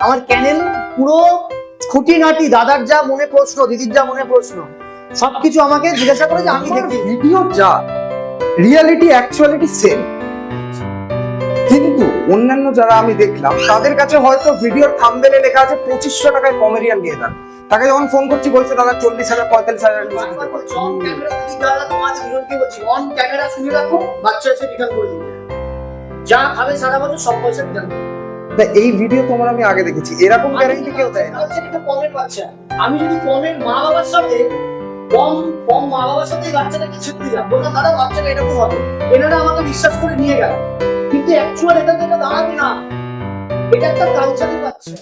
আমার ক্যানেল পুরো খুঁটিনাটি দাদার যা মনে প্রশ্ন দিদির যা মনে প্রশ্ন সবকিছু আমাকে জিজ্ঞাসা করে যে আমি দেখি। ভিডিও যা রিয়ালিটি অ্যাকচুয়ালিটি সেম কিন্তু অন্যান্য যারা আমি দেখলাম তাদের কাছে হয়তো ভিডিওর থাম্বেলে লেখা আছে পঁচিশশো টাকায় কমেডিয়ান নিয়ে দেন। তাকে যখন ফোন করছি বলছে দাদা চল্লিশ হাজার পঁয়তাল্লিশ হাজার নিচে দিতে অন ক্যামেরা শুনে রাখো বাচ্চা এসে রিটার্ন করে দিবে যা খাবে সারা বছর সব পয়সা রিটার্ন। তা এই ভিডিও তোমার আমি আগে দেখেছি। এরকম গ্যারান্টি কেউ দেয় না। বাচ্চা আমি যদি পমের মা বাবার সাথে কম কম মা বাবার সাথে এই বাচ্চাটাকে ছেড়ে দিলাম বললাম দাদা বাচ্চাটা এরকম হবে। এনারা আমাকে বিশ্বাস করে নিয়ে গেল। কিন্তু অ্যাকচুয়াল এটা তো এটা দাঁড়াবে না। এটা একটা কালচারের বাচ্চা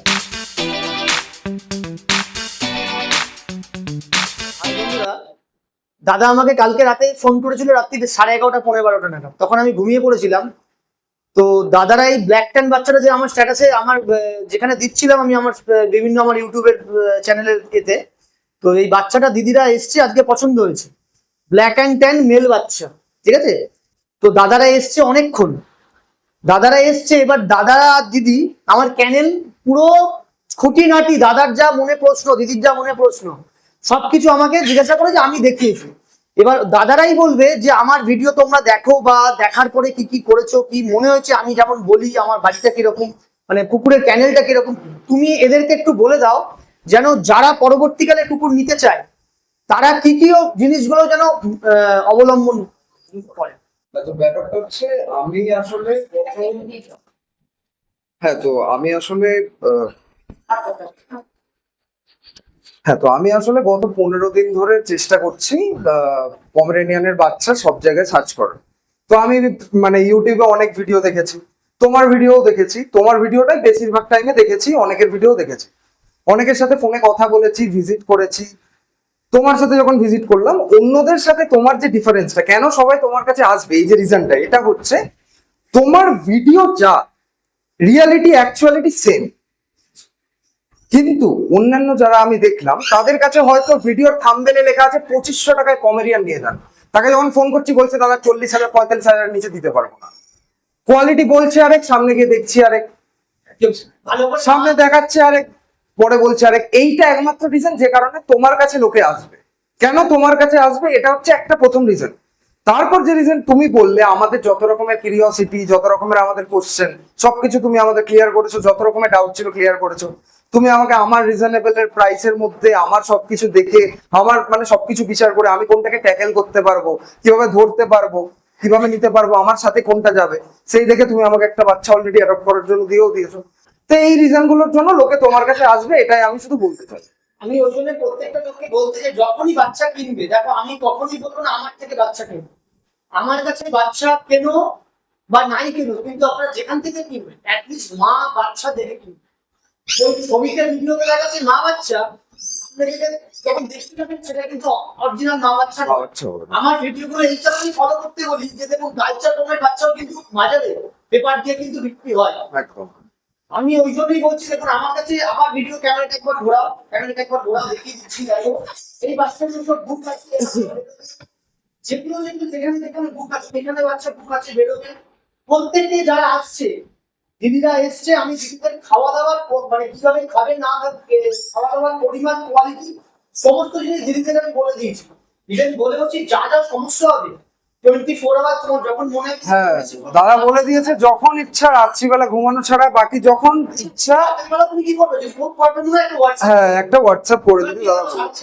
দাদা আমাকে কালকে রাতে ফোন করেছিল রাত্রি সাড়ে এগারোটা পনেরো বারোটা নাগাদ। তখন আমি ঘুমিয়ে পড়েছিলাম। তো দাদারা এই ব্ল্যাক ট্যান বাচ্চারা যে আমার স্ট্যাটাসে আমার যেখানে দিচ্ছিলাম আমি আমার বিভিন্ন আমার ইউটিউবের চ্যানেলের এতে, তো এই বাচ্চাটা দিদিরা এসছে, আজকে পছন্দ হয়েছে। ব্ল্যাক অ্যান্ড ট্যান মেল বাচ্চা, ঠিক আছে? তো দাদারা এসছে অনেকক্ষণ। দাদারা এসছে, এবার দাদারা আর দিদি, আমার ক্যানেল পুরো খুঁটিনাটি, দাদার যা মনে প্রশ্ন, দিদির যা মনে প্রশ্ন, সবকিছু আমাকে জিজ্ঞাসা করে যে আমি দেখিয়েছি। এবার দাদারাই বলবে যে আমার ভিডিও তোমরা দেখো বা দেখার পরে কি কি করেছ কি মনে হয়েছে? আমি যেমন বলি আমার বাড়িটা কীরকম মানে কুকুরের ক্যানেলটা কীরকম তুমি এদেরকে একটু বলে দাও যেন যারা পরবর্তীকালে কুকুর নিতে চায় তারা কি কি জিনিসগুলো যেন অবলম্বন করে? ব্যাপারটা হচ্ছে আমি আসলে হ্যাঁ তো আমি আসলে আহ, হ্যাঁ তো আমি আসলে গত পনেরো দিন ধরে চেষ্টা করছি পমেরেনিয়ানের বাচ্চা সব জায়গায় সার্চ করার। তো আমি মানে ইউটিউবে অনেক ভিডিও দেখেছি, তোমার ভিডিও দেখেছি, তোমার ভিডিওটাই বেশিরভাগ টাইমে দেখেছি, অনেকের ভিডিও দেখেছি। অনেকের সাথে ফোনে কথা বলেছি ভিজিট করেছি। তোমার সাথে যখন ভিজিট করলাম, অন্যদের সাথে তোমার যে ডিফারেন্সটা কেন সবাই তোমার কাছে আসবে, এই যে রিজনটা এটা হচ্ছে তোমার ভিডিও যা রিয়ালিটি অ্যাকচুয়ালিটি সেম কিন্তু অন্যান্য যারা আমি দেখলাম তাদের কাছে হয়তো ভিডিওর থামবেলে লেখা আছে পঁচিশশো টাকায় কমেডিয়ান নিয়ে যান। তাকে যখন ফোন করছি বলছে দাদা চল্লিশ হাজার পঁয়তাল্লিশ হাজার নিচে দিতে পারব না। কোয়ালিটি বলছে আরেক সামনে গিয়ে দেখছি আরেক। ভালো সামনে দেখাচ্ছে আরেক পরে বলছে আরেক। এইটা একমাত্র রিজন যে কারণে তোমার কাছে লোকে আসবে। কেন তোমার কাছে আসবে? এটা হচ্ছে একটা প্রথম রিজন তারপর যে রিজন তুমি বললে আমাদের যত রকমের কিউরিওসিটি যত রকমের আমাদের কোশ্চেন সবকিছু তুমি আমাদের ক্লিয়ার করেছ, যত রকমের ডাউট ছিল ক্লিয়ার করেছ। তুমি আমাকে আমার রিজনেবল এর প্রাইসের মধ্যে আমার সবকিছু দেখে, আমার মানে সবকিছু বিচার করে আমি কোনটাকে ট্যাকেল করতে পারব, কীভাবে ধরতে পারব, কীভাবে নিতে পারব, আমার সাথে কোনটা যাবে, সেই দেখে তুমি আমাকে একটা বাচ্চা অলরেডি অ্যাডপ্ট করার জন্য দিয়েও দিয়েছ। তো এই রিজনগুলোর জন্য লোকে তোমার কাছে আসবে, এটাই আমি শুধু বলতে চাই। আমি ওই জন্য প্রত্যেকটা লোককে বলতে যখনই বাচ্চা কিনবে, দেখো, আমি কখনই বলব না, আমার থেকে বাচ্চা কেনো আমার কাছে বাচ্চা কেন বা নাই কেন কিন্তু আপনারা যেখান থেকে কিনবেন অ্যাটলিস্ট মা বাচ্চা দেখে কিনবেন। ওই শ্রমিকের ভিডিওতে দেখাচ্ছে মা বাচ্চা যখন দেখতে পাবেন সেটা কিন্তু অরিজিনাল মা বাচ্চা আমার ভিডিওগুলো এই কারণেই ফলো করতে বলি যে দেখুন কালচার বাচ্চাও কিন্তু পেপার দিয়ে কিন্তু বিক্রি হয়। আমি ওই জন্যই বলছি দেখুন আমার কাছে আমার ভিডিও ক্যামেরাটা একবার ঘোরাও ক্যামেরাটা একবার ঘোরাও দেখিয়ে দিচ্ছি দেখো। এই বাচ্চাগুলো সব বুক আছে। যেগুলো যেগুলো যেখানে যেখানে বুক আছে সেখানে বাচ্চা বুক আছে বেরোবে। প্রত্যেককে যারা আসছে দিদিরা এসছে আমি দিদিদের খাওয়া দাওয়ার মানে কীভাবে খাবে না খাওয়া দাওয়ার পরিমাণ কোয়ালিটি সমস্ত জিনিস দিদিদের আমি বলে দিয়েছি। দিদি বলে হচ্ছে যা যা সমস্যা হবে টোয়েন্টি ফোর আওয়ার তোমার যখন মনে হয় দাদা বলে দিয়েছে যখন ইচ্ছা রাত্রিবেলা ঘুমানো ছাড়া বাকি যখন ইচ্ছা হ্যাঁ একটা হোয়াটসঅ্যাপ করে দিবি দাদা বলেছে।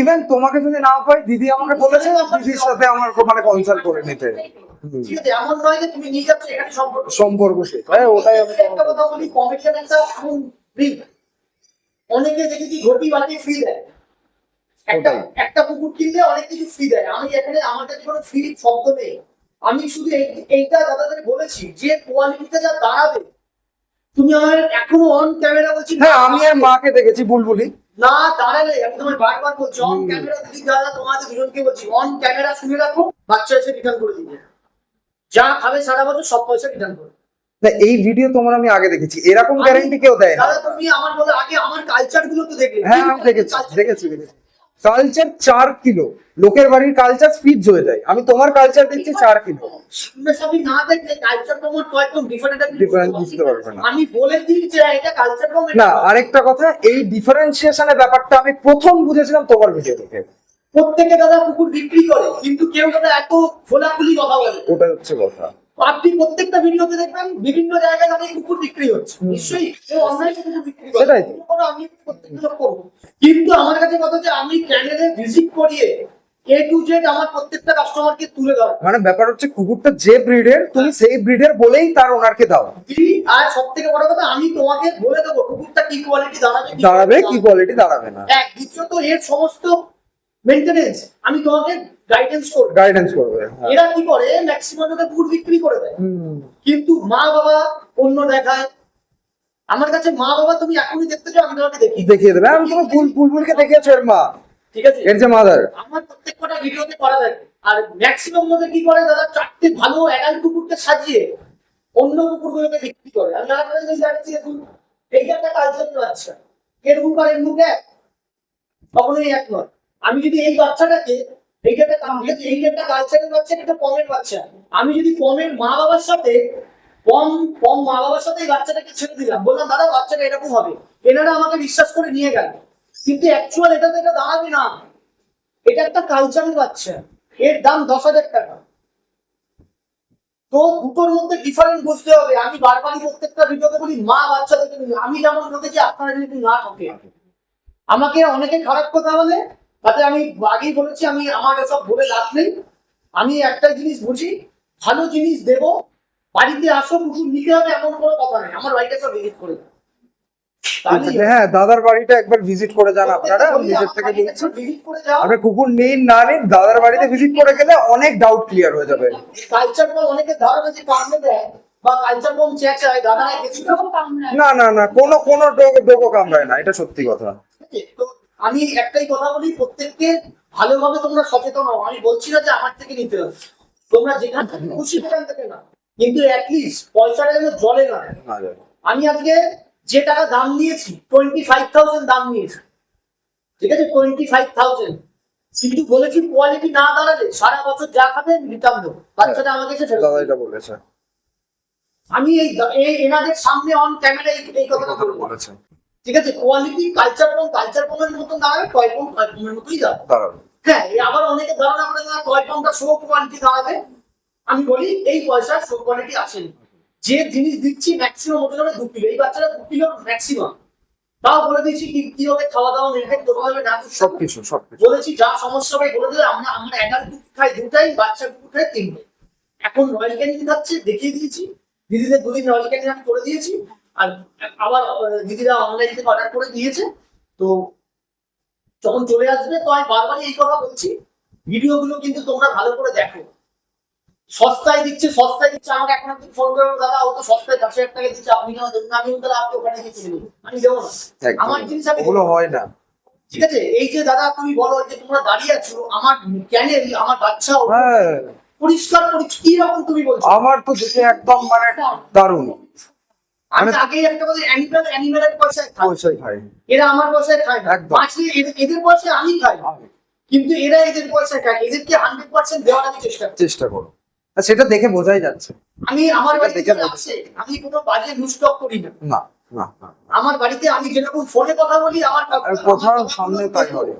ইভেন তোমাকে যদি না পাই দিদি আমাকে বলেছে দিদির সাথে আমার মানে কনসাল্ট করে নিতে। ঠিক আছে এমন নয় যে তুমি নিয়ে যাচ্ছ এখানে সম্পর্ক সম্পর্ক শেষ। হ্যাঁ ওটাই আমি একটা কথা বলি কমিশন একটা এমন ফ্রি অনেকে দেখেছি ঘটি বানিয়ে ফ্রি দেয়। একটা একটা কুকুর কিনলে অনেক কিছু ফ্রি দেয়। আমি এখানে আমার কাছে কোনো ফ্রি শব্দ নেই। আমি শুধু এইটা দাদাদের বলেছি যে কোয়ালিটিতে যা দাঁড়াবে তুমি আমার এখনও অন ক্যামেরা বলছি হ্যাঁ আমি আর মাকে দেখেছি বুলবুলি। না দাঁড়ালে আমি তোমার বারবার বলছি অন ক্যামেরা দিদি দাদা তোমাদের দুজনকে বলছি অন ক্যামেরা শুনে রাখো বাচ্চা এসে রিটার্ন করে দিবে। যা খাবে সারা বছর সব পয়সা রিটার্ন করে না এই ভিডিও তোমার আমি আগে দেখেছি এরকম গ্যারান্টি কেউ দেয় না। তুমি আমার বলে আগে আমার কালচারগুলো তো দেখলে। হ্যাঁ দেখেছি দেখেছি দেখেছি। কালচার চার কিলো। লোকের বাড়ির কালচার স্পিড হয়ে যায়। আমি তোমার কালচার দিচ্ছি চার কিলো। না দেখলে কালচার ডিফারেন্ট বুঝতে পারবে না। আমি বলে দিই যে এটা কালচার না আরেকটা কথা এই ডিফারেন্সিয়েশনের ব্যাপারটা আমি প্রথম বুঝেছিলাম তোমার ভিডিও দেখে। প্রত্যেকে দাদা কুকুর বিক্রি করে কিন্তু কেউ দাদা এত খোলাখুলি কথা বলে ওটা হচ্ছে কথা। আপনি প্রত্যেকটা ভিডিওতে দেখবেন বিভিন্ন জায়গায় দাঁড়িয়ে কুকুর বিক্রি হচ্ছে। নিশ্চয়ই সেটাই তো। আমি প্রত্যেকটা লোক করব। কিন্তু আমার কাছে কথা যে আমি চ্যানেলে ভিজিট করিয়ে এ টু জেড আমার প্রত্যেকটা কাস্টমারকে তুলে দাও মানে ব্যাপার হচ্ছে কুকুরটা যে ব্রিডের তুমি সেই ব্রিডের বলেই তার ওনারকে দাও। আর সব থেকে বড় কথা আমি তোমাকে বলে দেবো কুকুরটা কি কোয়ালিটি দাঁড়াবে দাঁড়াবে কি কোয়ালিটি দাঁড়াবে না। এক দ্বিতীয়ত এর সমস্ত মেনটেনেন্স আমি তোমাকে গাইডেন্স করব। গাইডেন্স করবে হ্যাঁ। এরা কি করে? ম্যাক্সিমাম লোকে কুকুর বিক্রি করে দেয়। কিন্তু মা বাবা অন্য দেখায়। আমার কাছে মা বাবা তুমি এখনই দেখতে চাও আমি তোমাকে দেখি দেখিয়ে দেবে। আমি তোমার বুল বুলবুলকে দেখিয়েছো এর মা। ঠিক আছে? এর যে মাদার আমার প্রত্যেক কটা ভিডিওতে করা থাকে। আর ম্যাক্সিমাম লোকে কি করে? দাদা চারটে ভালো অ্যাডাল্ট কুকুরকে সাজিয়ে অন্য কুকুরগুলোকে বিক্রি করে। আমি আপনাদের কাছে জানাচ্ছি দেখুন এইটা একটা কালচার বাচ্চা। এর মুখ আর এর মুখ এক। কখনোই এক নয়। আমি যদি এই বাচ্চাটাকে কাম- আছে, এইটা কালচারের বাচ্চা একটা পমের বাচ্চা। আমি যদি পমের মা বাবার সাথে পম পম মা বাবার সাথে এই বাচ্চাটাকে ছেড়ে দিলাম বললাম দাদা বাচ্চাটা এরকম হবে। এনারা আমাকে বিশ্বাস করে নিয়ে গেল। কিন্তু অ্যাকচুয়াল এটা তো এটা দাঁড়াবে না। এটা একটা কালচারের বাচ্চা। এর দাম দশ হাজার টাকা। তো দুটোর মধ্যে ডিফারেন্ট বুঝতে হবে। আমি বারবারই প্রত্যেকটা ভিডিওতে বলি মা বাচ্চা থেকে নিন। আমি যেমন ঠকেছি আপনারা যদি না ঠকে আমাকে অনেকে খারাপ কথা বলে তাতে আমি আগেই বলেছি আমি আমার এসব বলে লাভ নেই। আমি একটা জিনিস বুঝি ভালো জিনিস দেব বাড়িতে আসো কুকুর নিতে হবে এমন কোনো কথা নেই। আমার বাড়িটা সব ভিজিট করে হ্যাঁ দাদার বাড়িটা একবার ভিজিট করে যান আপনারা নিজের থেকে আপনি কুকুর নিন না নিন দাদার বাড়িতে ভিজিট করে গেলে অনেক ডাউট ক্লিয়ার হয়ে যাবে। কালচার বল অনেকে ধারণা যে কামড়ে দেয় বা কালচার বম চেঁচায় দাদা গেছিল না না না কোনো কোনো ডোগো কামড়ায় না এটা সত্যি কথা। তো আমি একটাই কথা বলি প্রত্যেককে ভালোভাবে তোমরা সচেতন হও। আমি বলছি না যে আমার থেকে নিতে হবে। তোমরা যেখান থেকে খুশি সেখান থেকে না কিন্তু অ্যাটলিস্ট পয়সাটা যেন জলে না। না যায়। আমি আজকে যে টাকা দাম নিয়েছি টোয়েন্টি ফাইভ থাউজেন্ড দাম নিয়েছি ঠিক আছে? টোয়েন্টি ফাইভ থাউজেন্ড কিন্তু বলেছি কোয়ালিটি না দাঁড়ালে সারা বছর যা খাবে রিটার্ন দেবো। বাচ্চাটা আমাকে এসে ফেরত বলেছে। আমি এই এনাদের সামনে অন ক্যামেরা এই কথাটা কথাটা বলব। বলেছে। ঠিক আছে কোয়ালিটি কালচার এবং কালচার পমের মতন দাঁড়াবে টয় পম টয় পমের মতোই দাঁড়াবে হ্যাঁ এই আবার অনেকে ধারণা করে না টয় পমটা শো কোয়ালিটি দাঁড়াবে আমি বলি এই পয়সার শো কোয়ালিটি আসেনি। যে জিনিস দিচ্ছি ম্যাক্সিমাম হতে যাবে দু কিলো এই বাচ্চারা দু কিলো ম্যাক্সিমাম তাও বলে দিচ্ছি কি কীভাবে খাওয়া দাওয়া মেনটেন করতে হবে না হবে। সবকিছু সবকিছু। বলেছি যা সমস্যা হবে বলে দেবে আমরা আমরা অ্যাডাল্ট কুকুর খাই দুটাই বাচ্চা কুকুর খাই তিনটে। এখন রয়্যাল ক্যানিং খাচ্ছে দেখিয়ে দিয়েছি। দিদিদের দুদিন রয়্যাল ক্যানিং আমি করে দিয়েছি। আর আবার দিদিরা অনলাইন থেকে অর্ডার করে দিয়েছে। তো যখন চলে আসবে তো আমি বারবারই এই কথা বলছি ভিডিওগুলো কিন্তু তোমরা ভালো করে দেখো। সস্তায় দিচ্ছে সস্তায় দিচ্ছে আমাকে এখন একদিন ফোন করে দাদা ও তো সস্তায় দশ হাজার টাকা দিচ্ছে আপনি কেন দেবেন আমি তাহলে আপনি ওখানে নিন। আমি দেবো না। আমার জিনিস আমি ওগুলো হয় না। ঠিক আছে? এই যে দাদা তুমি বলো যে তোমরা দাঁড়িয়ে আছো আমার চ্যানেল আমার বাচ্চা হ্যাঁ। পরিষ্কার পরিষ্কার কি রকম তুমি বলছো? আমার তো দেখে একদম মানে দারুণ। আমি মানে- একটা কথা অ্যানিমেল অ্যানিমেলের পয়সায় এরা আমার পয়সায় খায় না। একদম। এদের- পয়সায় আমি খাই। কিন্তু এরা এদের পয়সায় খায় এদেরকে হান্ড্রেড পার্সেন্ট দেওয়ার আমি চেষ্টা চেষ্টা করো। সেটা দেখে বোঝাই যাচ্ছে। আমি আমার বাড়িতে। আছে আমি কোনো বাজে লুস্টক করি না। না না আমার বাড়িতে আমি যেরকম ফোনে কথা বলি আমার কথা সামনে তাই হয়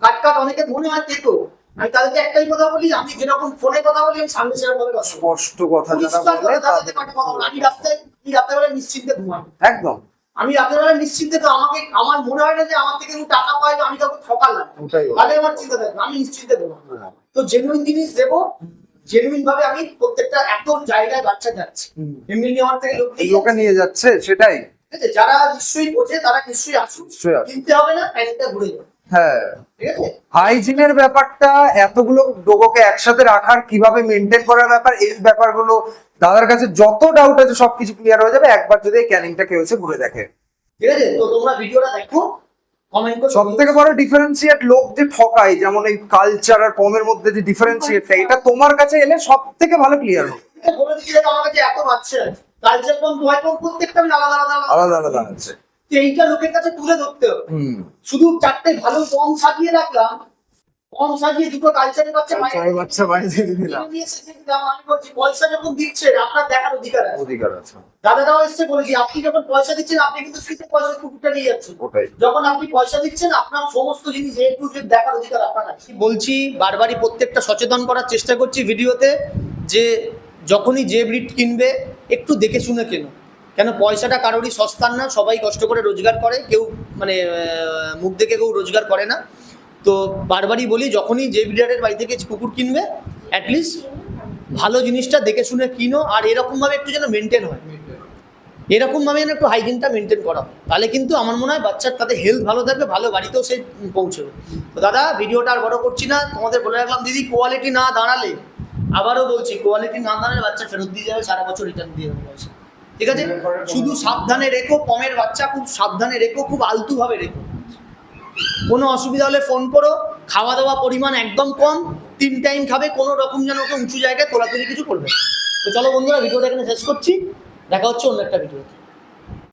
কাট কাট অনেকে মনে হয় দেখো আমি তাদেরকে একটাই কথা বলি আমি যেরকম ফোনে কথা বলি আমি সামনে সেরকম। স্পষ্ট কথা যারা বলে। আমি রাস্তায় আমি রাত্রেবেলা নিশ্চিন্তে ঘুমাই একদম। আমি রাত্রেবেলা নিশ্চিন্তে তো আমাকে আমার মনে হয় না যে আমার থেকে কেউ টাকা পায় আমি কাউকে ঠকালাম তাহলে আমার চিন্তা থাকবে আমি নিশ্চিন্তে দেবো তো জেনুইন জিনিস দেবো জেনুইন ভাবে আমি প্রত্যেকটা এত জায়গায় বাচ্চা যাচ্ছে। এমনি আমার থেকে লোক লোকে নিয়ে যাচ্ছে সেটাই। যারা নিশ্চয়ই বোঝে তারা নিশ্চয়ই আসুন নিশ্চয়ই আসুন। কিনতে হবে না প্যান্টটা ঘুরে যাবে। হ্যাঁ। হাইজিনের ব্যাপারটা এতগুলো ডোগোকে একসাথে রাখার কীভাবে মেনটেন করার ব্যাপার এই ব্যাপারগুলো দাদার কাছে যত ডাউট আছে সবকিছু ক্লিয়ার হয়ে যাবে। একবার যদি ক্যানিংটা কেউ এসে ঘুরে দেখে। ঠিক আছে? তো তোমরা ভিডিওটা দেখো সব থেকে বড় ডিফারেন্সিয়েট লোক যে ঠকায় যেমন এই কালচার আর পমের মধ্যে যে ডিফারেন্সিয়েটটা এটা তোমার কাছে এলে সব থেকে ভালো ক্লিয়ার হবে। বলে দিচ্ছি আমার কাছে এত বাচ্চা কালচার কম প্রত্যেকটা আলাদা আলাদা। আলাদা আলাদা আছে। এইটা লোকের কাছে তুলে ধরতে হবে। শুধু চারটে ভালো কম সাজিয়ে রাখলাম কম সাজিয়ে দুটো কালচারের বাচ্চা বাচ্চা দিলাম। আমি বলছি পয়সা যখন দিচ্ছেন আপনার দেখার অধিকার আছে। অধিকার আছে। দাদারাও এসছে বলেছি আপনি যখন পয়সা দিচ্ছেন আপনি কিন্তু ফ্রিতে পয়সা কুকুরটা নিয়ে যাচ্ছেন। যখন আপনি পয়সা দিচ্ছেন আপনার সমস্ত জিনিস এ টু জেড দেখার অধিকার আপনার আছে। বলছি বারবারই প্রত্যেকটা সচেতন করার চেষ্টা করছি ভিডিওতে যে যখনই যে ব্রিড কিনবে একটু দেখে শুনে কেন। কেন পয়সাটা কারোরই সস্তার না, সবাই কষ্ট করে রোজগার করে, কেউ মানে মুখ দেখে কেউ রোজগার করে না। তো বারবারই বলি, যখনই যে ব্রিডারের বাড়ি থেকে কুকুর কিনবে অ্যাটলিস্ট ভালো জিনিসটা দেখে শুনে কিনো, আর এরকমভাবে একটু যেন মেনটেন হয়। এরকমভাবে যেন একটু হাইজিনটা মেনটেন করা তাহলে কিন্তু আমার মনে হয় বাচ্চার তাদের হেলথ ভালো থাকবে, ভালো বাড়িতেও সে পৌঁছবে। তো দাদা, ভিডিওটা আর বড় করছি না, তোমাদের বলে রাখলাম, দিদি কোয়ালিটি না দাঁড়ালে, আবারও বলছি কোয়ালিটি না দাঁড়ালে বাচ্চা ফেরত দিয়ে যাবে, সারা বছর রিটার্ন দিয়ে দেবে ঠিক আছে? শুধু সাবধানে রেখো কমের বাচ্চা খুব সাবধানে রেখো, খুব আলতুভাবে রেখো। কোনো অসুবিধা হলে ফোন করো খাওয়া দাওয়া পরিমাণ একদম কম, তিন টাইম খাবে, কোনো রকম যেন ওকে উঁচু জায়গায় তোলাতুলি কিছু করবে। তো চলো বন্ধুরা ভিডিওটা এখানে শেষ করছি। দেখা হচ্ছে অন্য একটা ভিডিওতে